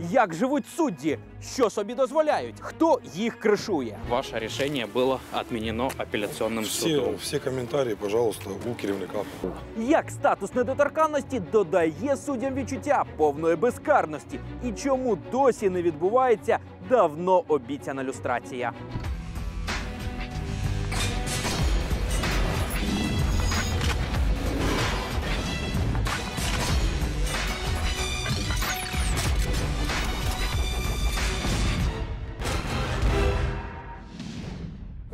Як живуть судді? Що собі дозволяють? Хто їх кришує? Ваше рішення було відмінено апеляційним судом. Всі коментарі, пожалуйста, у керівника. Як статус недоторканності додає суддям відчуття повної безкарності? І чому досі не відбувається давно обіцяна люстрація?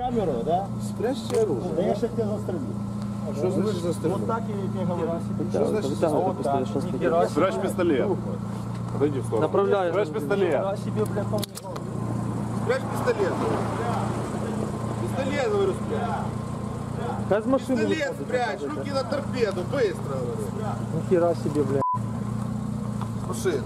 Камеру, да? Спрячьте оружие. Да я сейчас тебя застрелю. Что значит застрелю? Вот так я тебе говорю. Что значит застрелю? Спрячь пистолет. Отойди в сторону. Направляю. Спрячь пистолет. Спрячь пистолет. Пистолет, говорю, спрячь. Как с машины Пистолет выходит? спрячь. Руки на торпеду. Быстро, говорю. Нихера себе, бля. С машины.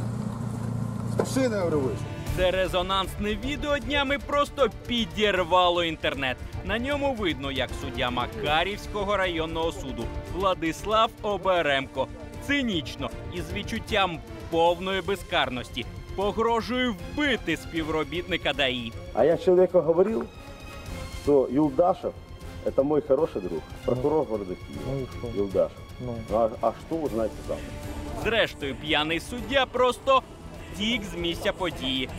С машины, говорю, вышел. Це резонансне відео днями просто підірвало інтернет. На ньому видно, як суддя Макарівського районного суду Владислав Оберемко цинічно і з відчуттям повної безкарності погрожує вбити співробітника ДАІ. А я человеку говорил, что Юлдашев – это мой хороший друг, прокурор города что? Юлдашев. Ну. А, а что вы знаете сам? Зрештою, п'яний суддя просто тік з місця події.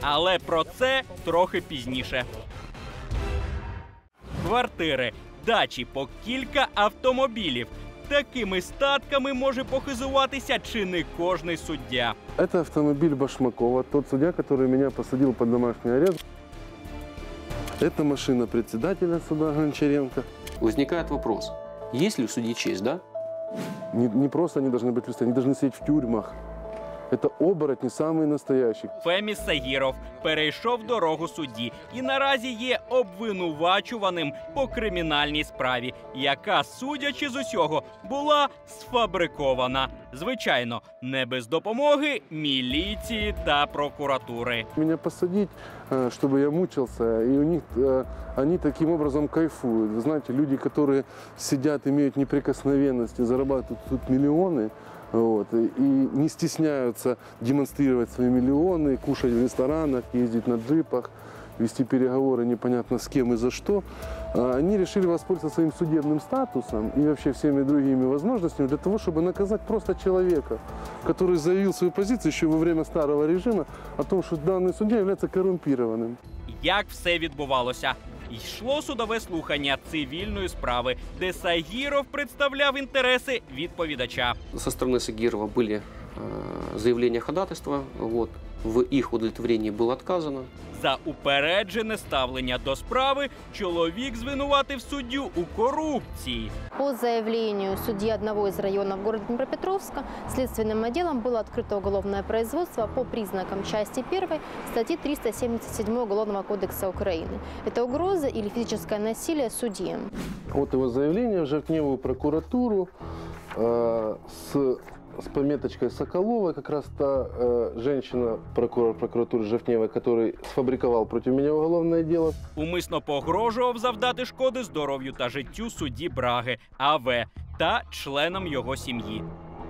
Але про це трохи пізніше. Квартири, дачі по кілька автомобілів. Такими статками може похизуватися чи не кожний суддя. Это автомобиль Башмакова, тот судья, который меня посадил под домашний арест. Это машина председателя суда Гончаренко. Возникает вопрос, есть ли у судьи честь, да? Не, не просто они должны быть председатели, они должны сидеть в тюрьмах. Это оборотни самые настоящие. Феміс Сагіров перейшов дорогу судді і наразі є обвинувачуваним по кримінальній справі, яка, судячи з усього, була сфабрикована. Звичайно, не без допомоги міліції та прокуратури. Меня посадить, э, чтобы я мучился, и у них э, они таким образом кайфуют. Вы знаете, люди, которые сидят, имеют неприкосновенность и зарабатывают тут миллионы, вот, и и не стесняются демонстрировать свои миллионы, кушать в ресторанах, ездить на джипах, вести переговоры непонятно с кем и за что, а они решили воспользоваться своим судебным статусом и вообще всеми другими возможностями для того, чтобы наказать просто человека, который заявил свою позицию еще во время старого режима о том, что данный судья является коррумпированным. Як все відбувалося? Йшло судове слухання цивільної справи, де Сагіров представляв інтереси відповідача. Со стороны Сагирова были э, заявления ходатайства, вот. В их удовлетворении было отказано. За упереджене ставлення до справи чоловік звинуватив суддю у корупції. По заявлению судьи одного из районов города Днепропетровска следственным отделом было открыто уголовное производство по признакам части 1 статьи 377 Уголовного кодекса Украины. Это угроза или физическое насилие судьи. Вот его заявление в Жертневую прокуратуру э, с, с пометочкой Соколова, как раз та э, женщина, прокурор прокуратуры Жертневой, который сфабриковал против меня уголовное дело. Умисно погрожував завдати шкоди здоров'ю та життю судді Браги АВ та членам його сім'ї.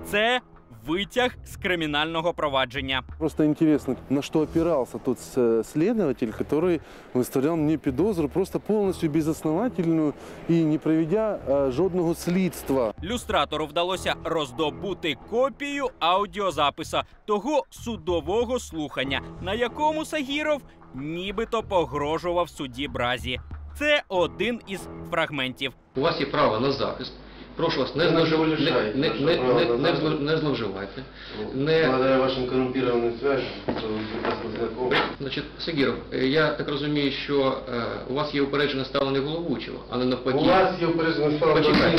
Це витяг з кримінального провадження. Просто интересно, на что опирался тот с- следователь, который выставлял мне педозру просто полностью безосновательную и не проведя э, жодного слідства. Люстратору вдалося роздобути копію аудіозаписа того судового слухання, на якому Сагіров нібито погрожував судді Бразі. Це один із фрагментів. У вас є право на захист. Прошу вас, не, Ви зловжив... мене не, лишаєте не, нашого не, права не, на не, захист. зло- не зловживайте. Не, Благодаря вашим коррумпированным связям, что вы прекрасно знакомы. значить, Сагіров, е, я так розумію, що е, у вас є упереджене ставлення головуючого, а не навпаки. У вас є упереджений справа Почекайте,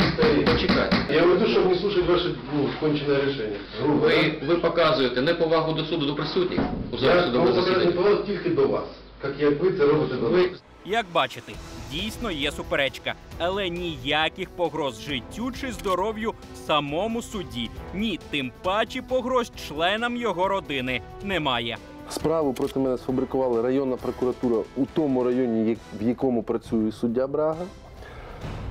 почекайте. Я веду, щоб не слушать ваше ну, кончене рішення. Грубо, Ви, ви показуєте неповагу до суду, до присутніх у залі Я судового можу засідання. повагу тільки до вас, як як ви це робите до Ви нас. Як бачите, дійсно є суперечка, але ніяких погроз життю чи здоров'ю самому судді, ні тим паче погроз членам його родини немає. Справу проти мене сфабрикувала районна прокуратура у тому районі, в якому працює суддя Брага.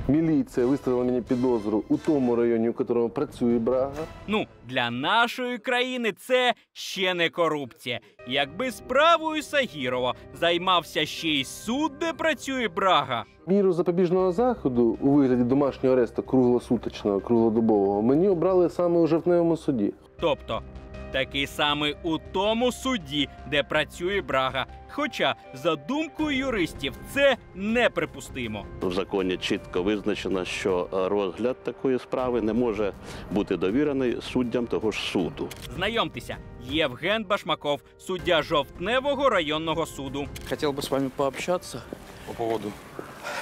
Міліція виставила мені підозру у тому районі, у якому працює Брага. Ну, для нашої країни це ще не корупція. Якби справою Сагірова займався ще й суд, де працює Брага. Міру запобіжного заходу у вигляді домашнього аресту круглосуточного, круглодобового мені обрали саме у жовтневому суді. Тобто такий самий у тому суді, де працює Брага. Хоча, за думкою юристів, це неприпустимо. В законі чітко визначено, що е, розгляд такої справи не може бути довірений суддям того ж суду. Знайомтеся, Євген Башмаков, суддя жовтневого районного суду. Хотел бы с вами пообщаться. По поводу.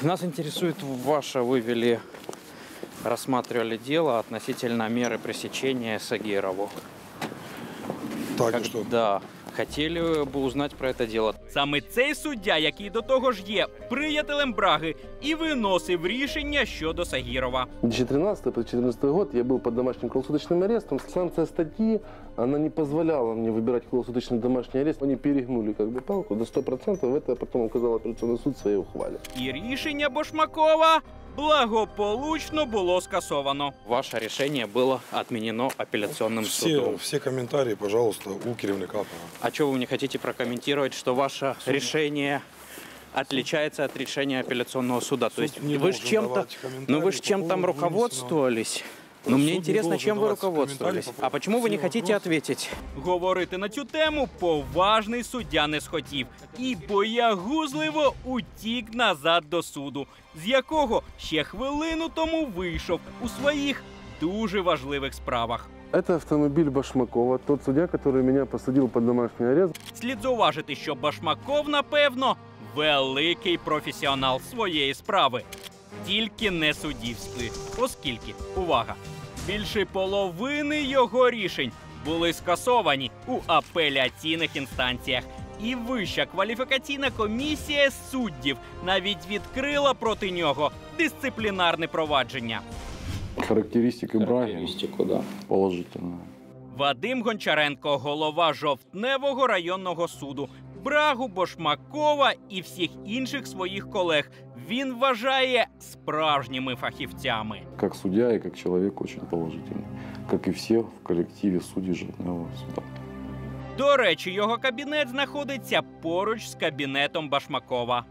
Нас интересует ваше, вы вели, рассматривали дело относительно меры пресечения Сагирову. Так, Как- и что? Да. Хотели бы узнать про это дело. Саме цей суддя, який до того ж є приятелем Браги, і виносив рішення щодо Сагірова. 2013 по 2014 год я был под домашним круглосуточным арестом. Санкция статьи, она не позволяла мне выбирать круглосуточный домашний арест. Они перегнули как бы палку до 100%. Это потом указал апелляционный суд в своей ухвале. І рішення Башмакова благополучно было скасовано. Ваше рішення було відмінено апеляційним судом. Все комментарии, пожалуйста, у керівника. А чого вы не хотите прокомментировать, что ваше решение отличается от решения апелляционного суда? Суд То есть вы же чем-то, ну вы же чем-то руководствовались? Суд Но мне не интересно, должен чем вы давать руководствовались? комментарии по А почему вы не всем хотите вопросам. ответить? Говорити на цю тему поважний суддя не схотів і боягузливо утік назад до суду, з якого ще хвилину тому вийшов у своїх дуже важливих справах. Это автомобиль Башмакова, тот судья, который меня посадил под домашний арест. Слід зауважити, що Башмаков, напевно, великий професіонал своєї справи, тільки не суддівської, оскільки увага, більше половини його рішень були скасовані у апеляційних інстанціях. І вища кваліфікаційна комісія суддів навіть відкрила проти нього дисциплінарне провадження. Характеристика Браги да. положительная. Вадим Гончаренко, голова жовтневого районного суду. Брагу Бошмакова і всіх інших своїх колег він вважає справжніми фахівцями. Как судья и как человек очень положительный. Как и все в коллективе судей Житного суда. До речі, його кабінет знаходиться поруч з кабінетом Башмакова.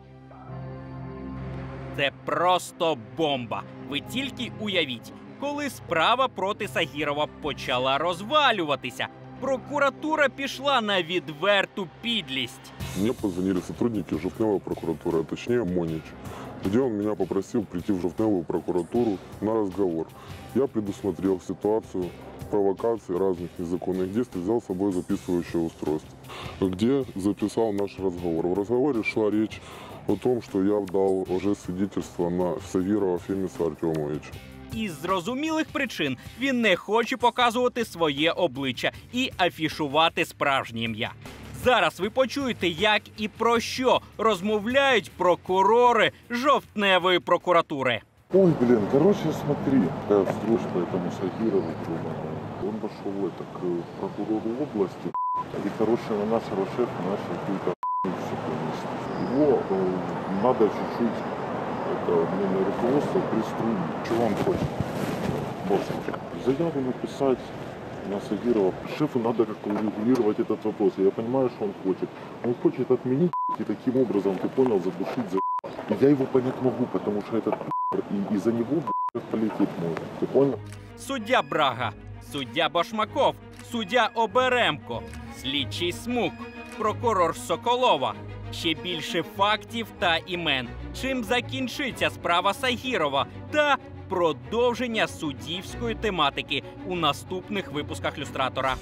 Це просто бомба. Ви тільки уявіть, коли справа проти Сагірова почала розвалюватися. Прокуратура пішла на відверту підлість. Мне позвонили сотрудники Жовтневой прокуратуры, а точнее Монич, где он меня попросил прийти в Жовтневую прокуратуру на разговор. Я предусмотрел ситуацию провокаций разных незаконных действий, взял с собой записывающее устройство, где записал наш разговор. В разговоре шла речь о том, что я дал уже свидетельство на Савирова Фемиса Артемовича. Із зрозумілих причин він не хоче показувати своє обличчя і афішувати справжнє ім'я. Зараз ви почуєте, як і про що розмовляють прокурори жовтневої прокуратури. Ой, блин, короче, смотри, какая вздруж по этому Сагирову, гребаного. Он пошел это, к прокурору области, и, короче, на нашего шефа начал какую-то все понести. Его э, надо чуть-чуть, это, ну, руководство приструнить. Чего он хочет? Босс, заяву написать на Сагирова. Шефу надо как-то урегулировать этот вопрос. Я понимаю, что он хочет. Он хочет отменить и таким образом, ты понял, задушить за И я его понять могу, потому что этот и из-за него полететь может. Ты понял? Суддя Брага, суддя Башмаков, суддя Оберемко, слідчий Смук, прокурор Соколова. Ще більше фактів та імен. Чим закінчиться справа Сагірова та продовження суддівської тематики у наступних випусках люстратора.